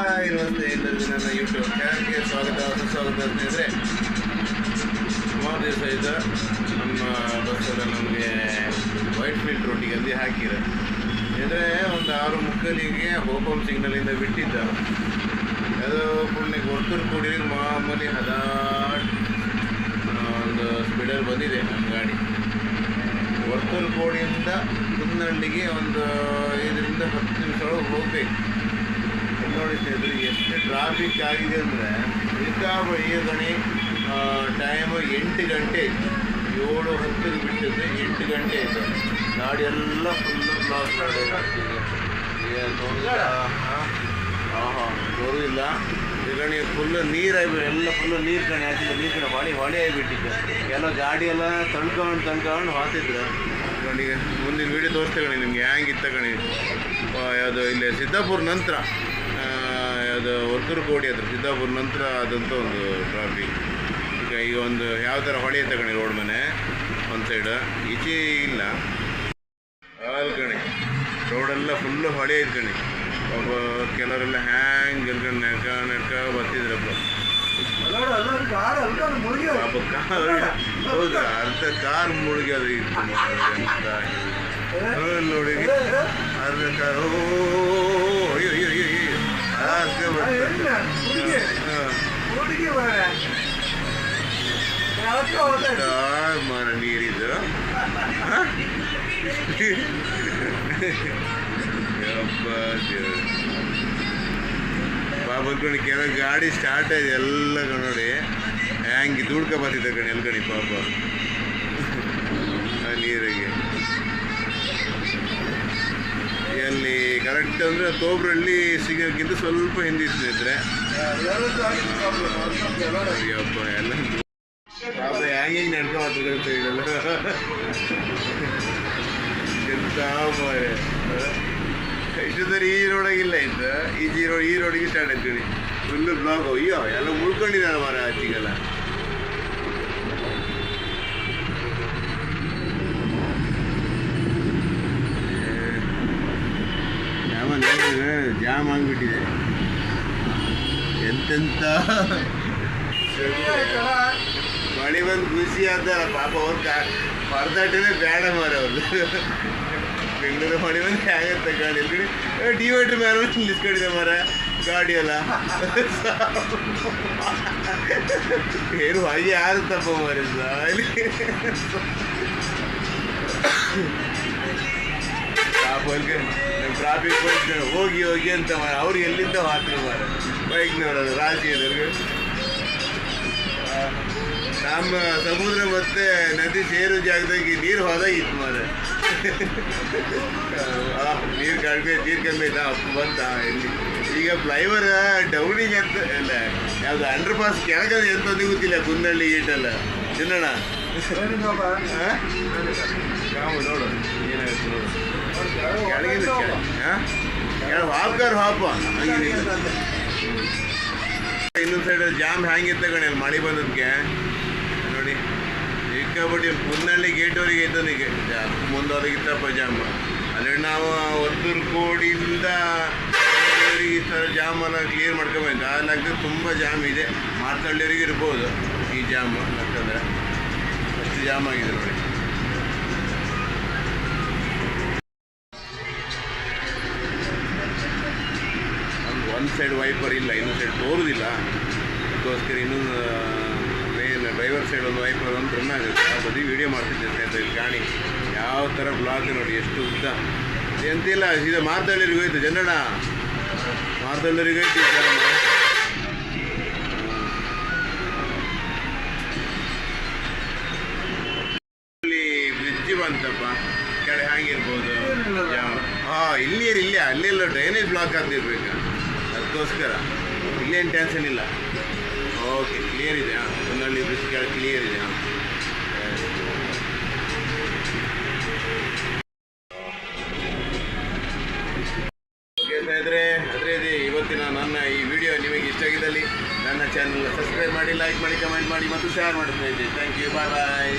ನಮಸ್ತೆ ಎಲ್ಲರಿಗೂ ನನ್ನ ಯೂಟ್ಯೂಬ್ ಚಾನಲ್ಗೆ ಸ್ವಾಗತ ಸುಸ್ವಾಗತ ಸ್ನೇಹಿತರೆ ಸುಮಾರು ದಿವಸ ಇದ್ದ ನಮ್ಮ ಬಸ್ಸಲ್ಲ ನಮಗೆ ವೈಟ್ ಫೀಲ್ಡ್ ರೋಡಿಗೆ ಅಲ್ಲಿ ಹಾಕಿರ ಅಂದರೆ ಒಂದು ಆರು ಮುಕ್ಕಲಿಗೆ ಹೋಪಂ ಸಿಗ್ನಲಿಂದ ಬಿಟ್ಟಿದ್ದ ಅದು ಪುಣ್ಯ ಹೊರ್ತೂರು ಕೂಡಿ ಮಾಮೂಲಿ ಹದಾಟ್ ಒಂದು ಸ್ಪೀಡಲ್ಲಿ ಬಂದಿದೆ ನಮ್ಮ ಗಾಡಿ. ವರ್ತೂರು ಕೋಡಿಯಿಂದ ಕುಂದಳ್ಳಿಗೆ ಒಂದು ಐದರಿಂದ ಇಲ್ಲಿ ಎಷ್ಟು ಟ್ರಾಫಿಕ್ ಆಗಿದೆ ಅಂದರೆ ಇಂಥ ಈಗ ಗಣಿ ಟೈಮು ಎಂಟು ಗಂಟೆ ಇತ್ತು ಏಳು ಹತ್ತಿಗೆ ಬಿಟ್ಟಿದ್ದು ಎಂಟು ಗಂಟೆ ಆಯಿತು. ಗಾಡಿ ಎಲ್ಲ ಫುಲ್ಲು ಬ್ಲಾಕ್ ಆಹಾ ಜೋರು ಇಲ್ಲ ಗಣಿ ಫುಲ್ ನೀರಾಗಿ ಎಲ್ಲ ಫುಲ್ಲು ನೀರು ಕಣಿ ಹಾಕಿಲ್ಲ ನೀರು ಕಣಿ, ಹೊಳೆ ಹೊಳೆ ಆಗಿಬಿಟ್ಟಿದ್ದೆ ಎಲ್ಲ ಗಾಡಿ ಎಲ್ಲ ತಣ್ಕೊಂಡು ತಣ್ಕೊಂಡು ಹಾತಿದ್ರು. ಗಣಿಗೆ ಮುಂದಿನ ವೀಡಿಯೋ ತೋರಿಸ್ತೇವೆ ಗಣಿ ನಿಮ್ಗೆ. ಹ್ಯಾಂಗಿತ್ತ ಗಣಿ ಯಾವುದು, ಇಲ್ಲಿ ಸಿದ್ದಾಪುರ ನಂತರ. ಆ, ಯಾವುದು ಒತ್ತೂರು ಕೋಡಿ ಹತ್ರ ಸಿದ್ದಾಪುರ ನಂತರ ಆದಂಥ ಒಂದು ಟ್ರಾಫಿಕ್ ಈಗ ಈಗ ಒಂದು ಯಾವ ಥರ ಹೊಳೆ ಗಣಿ ರೋಡ್ ಮನೆ ಒಂದು ಸೈಡ್ ಈಚೆ ಇಲ್ಲ ಹಾಲ್ ಕಣಿ ರೋಡೆಲ್ಲ ಫುಲ್ಲು ಹೊಳೆ ಐತೆ ಗಣಿ ಒಬ್ಬ ಕೆಲವರೆಲ್ಲ ಹ್ಯಾಂಗ್ ಎಲ್ಕೊಂಡು ನಡ್ಕ ನಡ್ಕ ಬರ್ತಿದ್ರಪ್ಪ ಪಾಪ ಕಾರ್ ಹೌದು ಅರ್ಧ ಕಾರ್ ಮುಳುಗಿ ಅದು ನೋಡಿ ಅರ್ಧ ಕಾರ್ ಓ ಅಯ್ಯೋ ಅಯ್ಯೋ ಅಯ್ಯೋ ಮರ ನೀರಿದು. ಪಾಪ ಅನ್ಕೊಂಡು ಕೆಲವು ಗಾಡಿ ಸ್ಟಾರ್ಟ್ ಆಗಿದೆ ಎಲ್ಲ ನೋಡಿ ಹ್ಯಾಂಗೆ ದುಡ್ಕ ಬರ್ತಿದ್ದ ಕಣಿ ಎಲ್ಲಿ ಕಣಿ ಪಾಪ ನೀರಿಗೆ ಎಲ್ಲಿ ಕರೆಕ್ಟ್ ಅಂದರೆ ತೋಬ್ರಳ್ಳಿ ಸಿಗೋಕ್ಕಿಂತ ಸ್ವಲ್ಪ ಹಿಂದೆ ಸ್ನೇಹಿತರೆ ಅಯ್ಯಪ್ಪ, ಎಲ್ಲ ಪಾಪ ಹ್ಯಾಂಗೆ ಇದೆಲ್ಲ ಎಂತ ಈ ರೋಡಾಗಿಲ್ಲ ಇತ್ತು ಈ ರೋಡ್ ಈ ರೋಡಿಗೆ ಸ್ಟಾರ್ಟ್ ಆಗ್ತೀವಿ ಫುಲ್ಲು ಬ್ಲಾಕ್ ಅಯ್ಯೋ, ಎಲ್ಲ ಉಳ್ಕೊಂಡಿದ್ದಾರೆ ಮರ ಆಚೆಗೆಲ್ಲ. ಜಾಮ ಆಗಿಬಿಟ್ಟಿದೆ. ಎಂತೆಂತ? ಮಳೆ ಬಂದು ಖುಷಿ ಆದ ಪಾಪ ಅವ್ರ ಪರದಾಟನೇ ಬೇಡ ಮಾರ ಅವ್ರದ್ದು ಬೆಂಗಳೂರು ಮಳೆ ಬಂದು ಹೇಗತ್ತೆ ಗಾಡಿ ಎಲ್ಗಡೆ ಡಿವೈಡ್ರ್ ಮೇಲೆ ನಿಲ್ಸ್ಕೊಂಡಿದೆ ಮರ, ಗಾಡಿ ಎಲ್ಲ. ಏನು ಹಾಗೆ ಯಾರು ತಪ್ಪ ಮಾರ ಸಾಲಿ ಪಾಪ ಟ್ರಾಫಿಕ್ ಪೊಲೀಸ್ ಹೋಗಿ ಹೋಗಿ ಅಂತ ಮಾರ ಅವ್ರು ಎಲ್ಲಿಂದ ಮಾತ್ರ ಮಾರ ಬೈಕ್ನವರು ರಾಜಕೀಯದವ್ರಿಗೆ ನಮ್ಮ ಸಮುದ್ರ ಮತ್ತೆ ನದಿ ಸೇರು ಜಾಗದಾಗಿ ನೀರು ಹೋದಾಗಿತ್ತು ಮಾರ ನೀರು ಕಡಿಮೆ, ನೀರು ಕಮ್ಮಿ ಇಲ್ಲ ಅಪ್ಪ ಬಂತ ಇಲ್ಲಿ. ಈಗ ಫ್ಲೈವರ್ ಡೌನಿಗೆ ಅಂತ ಇಲ್ಲ ಯಾವುದು ಅಂಡರ್ ಪಾಸ್ ಕೆಳಗಡೆ ಎಂತ ಗೊತ್ತಿಲ್ಲ, ಕುಂದಳ್ಳಿ ಗೇಟಲ್ಲ ತಿನ್ನೋಣ ನೋಡು ಏನಾಯ್ತು ನೋಡು ಇನ್ನೊಂದು ಸೈಡ್ ಜಾಮ್ ಹ್ಯಾಂಗಿತ್ತ ಕಣೆ ಅಲ್ಲಿ ಮಳೆ ಬಂದದ್ಕೆ ನೋಡಿ ಸಿಕ್ಕಾಪಟ್ಟಿ ಮುನ್ನಳ್ಳಿ ಗೇಟ್ವರೆಗೆ ಇದ್ದನಿಗೆ ಮುಂದವರೆಗಿತ್ತಪ್ಪ ಜಾಮ್ ಅಲ್ಲಿ ನಾವು ಒತ್ತೂರು ಕೋಡಿಯಿಂದ ಈ ಥರ ಜಾಮನ್ನ ಕ್ಲಿಯರ್ ಮಾಡ್ಕೊಬೇಕು ಅಲ್ಲಾಗ್ತದೆ ತುಂಬ ಜಾಮ್ ಇದೆ ಮಾತಾಡೋರಿಗೆ ಇರ್ಬೋದು ಈ ಜಾಮ್ ಯಾಕಂದರೆ ಅಷ್ಟು ಜಾಮ್ ನೋಡಿ ಒಂದು ಒಂದು ಸೈಡ್ ವೈಪರ್ ಇಲ್ಲ ಇನ್ನೊಂದು ಸೈಡ್ ತೋರುದಿಲ್ಲ ಅದಕ್ಕೋಸ್ಕರ ಇನ್ನೊಂದು ಮೇನ್ ಡ್ರೈವರ್ ಸೈಡ್ ಒಂದು ವೈಪರ್ ಒಂದು ರನ್ ಆಗುತ್ತೆ ಆ ಬದಿ ವಿಡಿಯೋ ಮಾಡ್ತಿದ್ದೆ ಅಂತ ಇಲ್ಲಿ ಕಾಣಿ ಯಾವ ಥರ ಬ್ಲಾಕ್ ನೋಡಿ, ಎಷ್ಟು ಉದ್ದ. ಎಂತಿಲ್ಲ, ಸೀದಾ ಮಾರ್ದಳ್ಳಿರಿಗೆ ಹೋಯ್ತು ಜನಣ್ಣ ಮಾರ್ದಳ್ಳಿರಿಗೆ ಹೋಯ್ತು. ಹಾಗಿರ್ಬೋದು ಹಾಂ, ಇಲ್ಲಿ ಇಲ್ಲ ಡ್ರೈನೇಜ್ ಬ್ಲಾಕ್ ಆಗ್ತಿರ್ಬೇಕು. ಅದಕ್ಕೋಸ್ಕರ. ಇಲ್ಲೇನು ಟೆನ್ಷನ್ ಇಲ್ಲ. ಓಕೆ ಕ್ಲಿಯರ್ ಇದೆ, ಹಾಂ. ಬ್ರಿಜ್ ಬ್ರಿಡ್ಜ್ ಕ್ಲಿಯರ್ ಇದೆ ಓಕೆ ಅದೇ ಇವತ್ತಿನ ನನ್ನ ಈ ವಿಡಿಯೋ ನಿಮಗೆ ಇಷ್ಟ ಆಗಿದ್ದಲ್ಲಿ ನನ್ನ ಚಾನಲ್ ಸಬ್ಸ್ಕ್ರೈಬ್ ಮಾಡಿ ಲೈಕ್ ಮಾಡಿ ಕಮೆಂಟ್ ಮಾಡಿ, ಮತ್ತು ಶೇರ್ ಮಾಡ್ತಾ ಇದ್ದೀನಿ ಥ್ಯಾಂಕ್ ಯು ಬಾಯ್ ಬಾಯ್